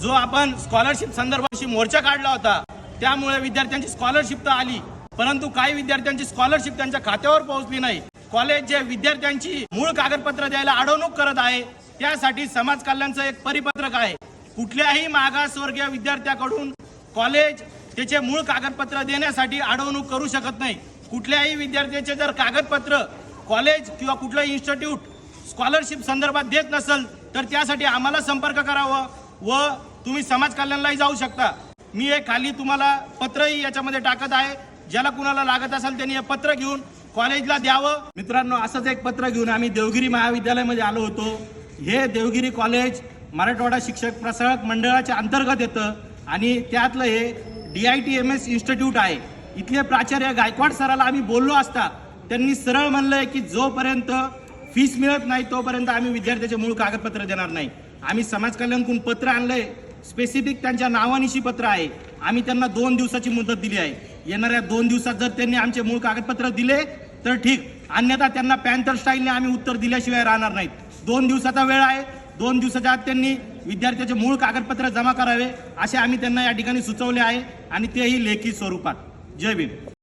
जो आपण स्कॉलरशिप संदर्भाशी मोर्चा काढला होता त्यामुळे विद्यार्थ्यांची स्कॉलरशिप तर आली परंतु काही विद्यार्थ्यांची स्कॉलरशिप त्यांच्या खात्यावर पोहोचली नाही. कॉलेज जे विद्यार्थ्यांची मूळ कागदपत्र द्यायला अडवणूक करत आहे त्यासाठी समाज कल्याणचं एक परिपत्रक आहे. कुठल्याही मागासवर्गीय विद्यार्थ्याकडून कॉलेज त्याचे मूळ कागदपत्र देण्यासाठी अडवणूक करू शकत नाही. कुठल्याही विद्यार्थ्याचे जर कागदपत्र कॉलेज किंवा कुठलं इन्स्टिट्यूट स्कॉलरशिप संदर्भात देत नसेल तर त्यासाठी आम्हाला संपर्क करावा व तुम्ही समाज कल्याणलाही जाऊ शकता. मी हे खाली तुम्हाला पत्रही याच्यामध्ये टाकत आहे. ज्याला कुणाला लागत असेल त्यांनी हे पत्र घेऊन कॉलेजला द्यावं. मित्रांनो असंच एक पत्र घेऊन आम्ही देवगिरी महाविद्यालयामध्ये आलो होतो. हे देवगिरी कॉलेज मराठवाडा शिक्षक प्रसारक मंडळाच्या अंतर्गत येतं. आणि त्यातलं हे D I T M S institute आहे. इथले प्राचार्य गायकवाड सराला आम्ही बोललो असता. त्यांनी सरळ म्हणलंय की जोपर्यंत फीस मिळत नाही तोपर्यंत आम्ही विद्यार्थ्याचे मूळ कागदपत्र देणार नाही. आम्ही समाज कल्याणकडून पत्र आणलंय. स्पेसिफिक त्यांच्या नावानिशी पत्र आहे. आम्ही त्यांना दोन दिवसाची मुदत दिली आहे. येणाऱ्या दोन दिवसात जर त्यांनी आमचे मूळ कागदपत्र दिले तर ठीक. अन्यथा त्यांना पॅन्थर स्टाईलने आम्ही उत्तर दिल्याशिवाय राहणार नाहीत. दोन दिवसाचा वेळ आहे. दोन दिवसाच्या आत त्यांनी विद्यार्थ्याचे मूळ कागदपत्र जमा करावे असे आम्ही त्यांना या ठिकाणी सुचवले आहे आणि तेही लेखी स्वरूपात. जय भीम.